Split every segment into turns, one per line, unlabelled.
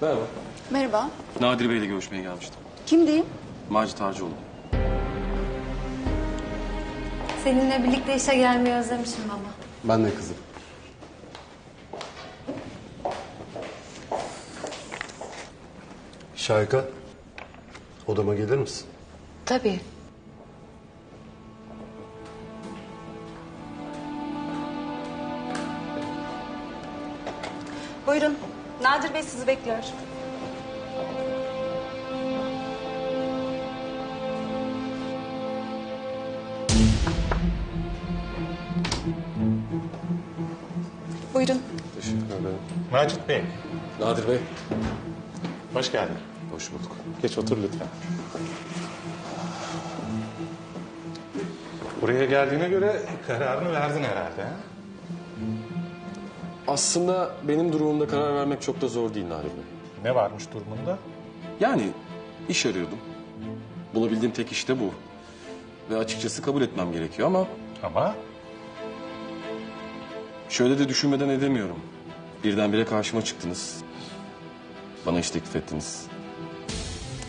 Merhaba.
Merhaba.
Nadir Bey'le görüşmeye gelmiştim.
Kim diyeyim?
Macit Harcıoğlu.
Seninle birlikte işe gelmeyi özlemişim baba.
Ben de kızım. Şayka, odama gelir misin?
Tabii.
Buyurun. Nadir Bey sizi bekliyor. Buyurun.
Teşekkür ederim.
Macit Bey,
Nadir Bey.
hoş geldin.
Hoş bulduk.
Geç otur lütfen. Buraya geldiğine göre kararını verdin herhalde. ha?
Aslında benim durumumda karar vermek çok da zor değil Nadir Bey.
Ne varmış durumunda?
Yani iş arıyordum. Bulabildiğim tek iş de bu. Ve açıkçası kabul etmem gerekiyor ama
Ama
şöyle de düşünmeden edemiyorum. Birdenbire karşıma çıktınız. Bana iş teklif ettiniz.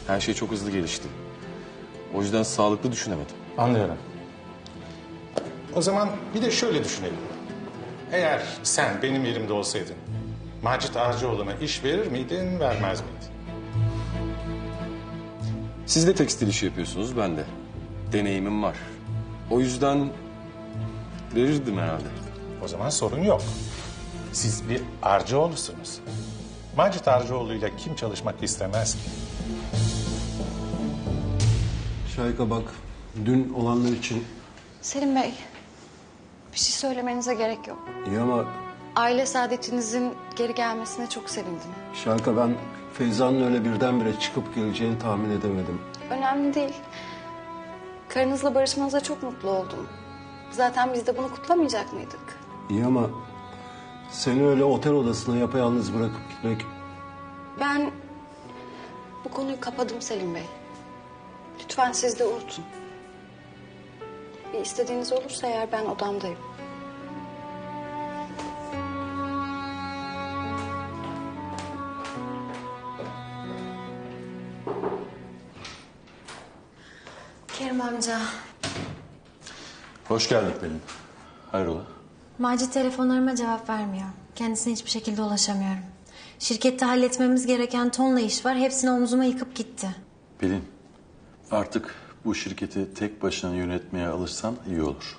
Her şey çok hızlı gelişti. O yüzden sağlıklı düşünemedim.
anlıyorum. O zaman bir de şöyle düşünelim. Eğer sen benim yerimde olsaydın, Macit Ağacıoğlu'na iş verir miydin, vermez miydin?
Siz de tekstil işi yapıyorsunuz, ben de. Deneyimim var. O yüzden verirdim herhalde.
O zaman sorun yok. Siz bir Arcıoğlu'sunuz. Macit Arcıoğlu'yla kim çalışmak istemez ki?
Şayka bak, dün olanlar için
Selim Bey, bir şey söylemenize gerek yok.
iyi ama
Aile saadetinizin geri gelmesine çok sevindim.
Şayka ben Feyza'nın öyle birdenbire çıkıp geleceğini tahmin edemedim.
Önemli değil. Karınızla barışmanıza çok mutlu oldum. Zaten biz de bunu kutlamayacak mıydık?
İyi ama seni öyle otel odasına yapayalnız bırakıp gitmek
Ben bu konuyu kapadım Selim Bey. Lütfen siz de unutun. Bir istediğiniz olursa eğer ben odamdayım. Kerim amca,
Hoş geldin Pelin. Hayrola?
Macit telefonlarıma cevap vermiyor. Kendisine hiçbir şekilde ulaşamıyorum. Şirkette halletmemiz gereken tonla iş var. Hepsini omzuma yıkıp gitti.
Pelin, artık bu şirketi tek başına yönetmeye alırsan iyi olur.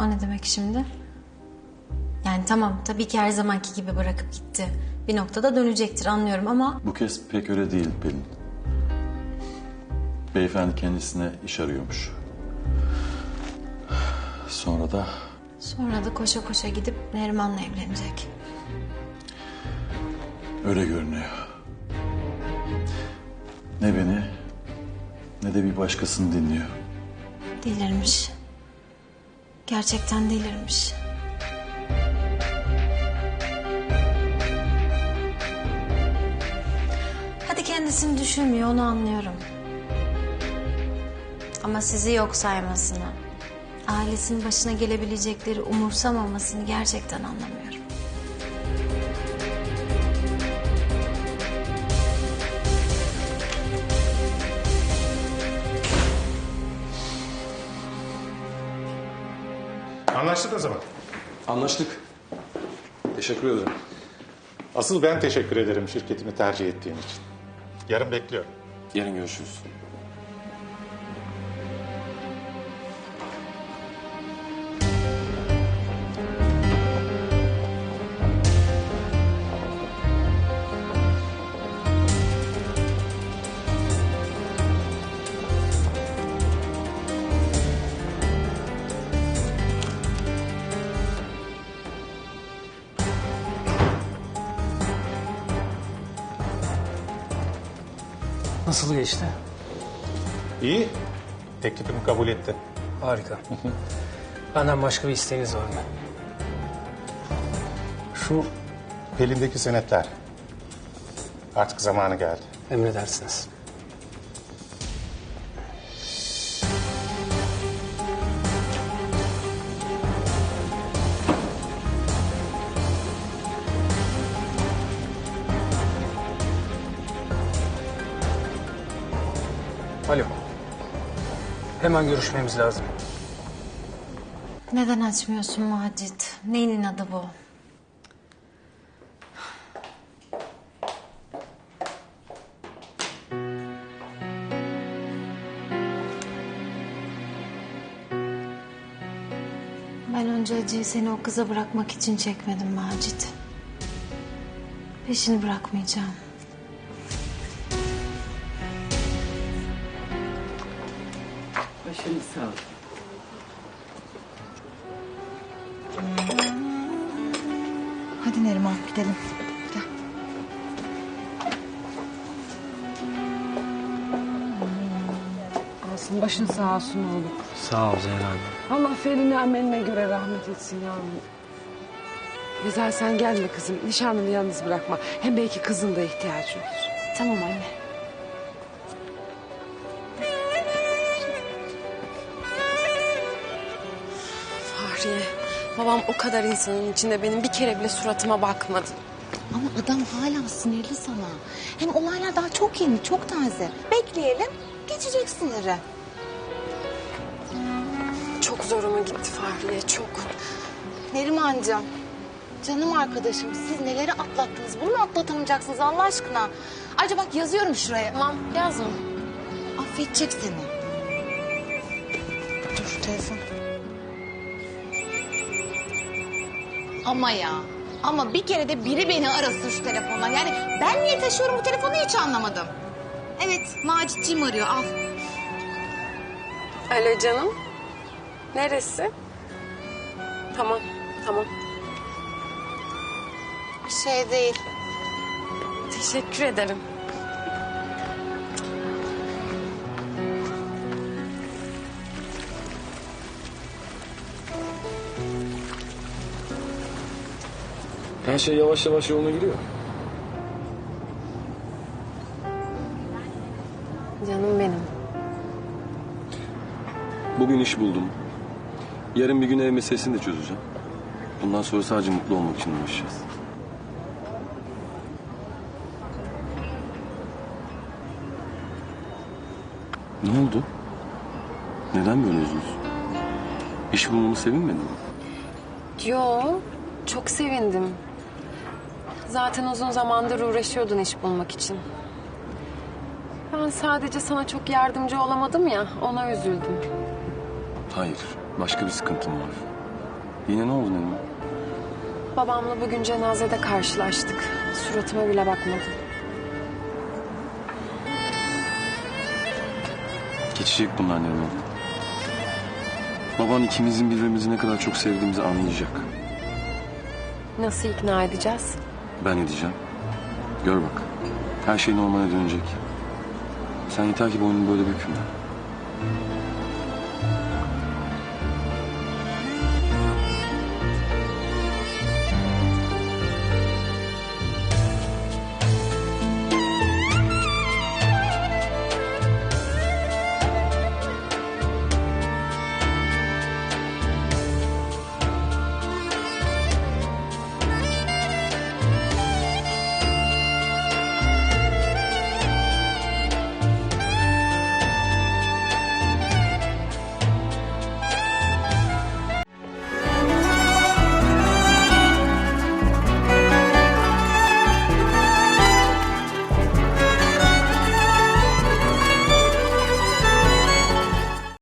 O ne demek şimdi? Yani tamam tabii ki her zamanki gibi bırakıp gitti. Bir noktada dönecektir anlıyorum ama...
Bu kez pek öyle değil Pelin. Beyefendi kendisine iş arıyormuş. Sonra da
Sonra da koşa koşa gidip Neriman'la evlenecek.
öyle görünüyor. Ne beni ne de bir başkasını dinliyor.
Delirmiş. Gerçekten delirmiş. Hadi kendisini düşünmüyor onu anlıyorum. Ama sizi yok saymasını, ailesinin başına gelebilecekleri umursamamasını gerçekten anlamıyorum.
Anlaştık o zaman.
Anlaştık. Teşekkür ederim.
Asıl ben teşekkür ederim şirketimi tercih ettiğin için. Yarın bekliyorum.
Yarın görüşürüz.
Nasıl geçti?
İyi. Teklifimi kabul etti.
Harika. Benden başka bir isteğiniz var mı?
Şu Pelin'deki senetler. Artık zamanı geldi.
Emredersiniz. Alo. Hemen görüşmemiz lazım.
Neden açmıyorsun Macit? Neyin adı bu? Ben önce acıyı seni o kıza bırakmak için çekmedim Macit. Peşini bırakmayacağım.
Başınız sağ olsun.
Hadi Neriman gidelim. Gel.
Olsun başın sağ olsun oğlum.
Sağ ol Zehra anne.
Allah felini ameline göre rahmet etsin yavrum. Güzel sen gelme kızım. Nişanlını yalnız bırakma. Hem belki kızın da ihtiyacı olur.
Tamam anne. Babam o kadar insanın içinde benim bir kere bile suratıma bakmadı.
Ama adam hala sinirli sana. Hem olaylar daha çok yeni, çok taze. Bekleyelim, geçecek siniri.
Çok zoruma gitti Fahriye, çok.
Nerimancığım, canım arkadaşım siz neleri atlattınız? Bunu mu atlatamayacaksınız Allah aşkına? Ayrıca bak yazıyorum şuraya.
Tamam, yazma.
Affedecek seni. Dur telefon. Ama ya. Ama bir kere de biri beni arasın şu telefonla. Yani ben niye taşıyorum bu telefonu hiç anlamadım. Evet Macitciğim arıyor al.
Alo canım. Neresi? Tamam, tamam.
Bir şey değil.
Teşekkür ederim.
Her şey yavaş yavaş yoluna giriyor.
Canım benim.
Bugün iş buldum. Yarın bir gün ev meselesini de çözeceğim. Bundan sonra sadece mutlu olmak için uğraşacağız. Ne oldu? Neden böyle üzgünsün? İş bulmamı sevinmedin mi?
Yo, çok sevindim. Zaten uzun zamandır uğraşıyordun iş bulmak için. Ben sadece sana çok yardımcı olamadım ya, ona üzüldüm.
Hayır, başka bir sıkıntım var. Yine ne oldu Neriman?
Babamla bugün cenazede karşılaştık. Suratıma bile bakmadı.
Geçecek bunlar Neriman. Baban ikimizin birbirimizi ne kadar çok sevdiğimizi anlayacak.
Nasıl ikna edeceğiz?
Ben edeceğim. Gör bak. Her şey normale dönecek. Sen yeter ki boynunu böyle bükme.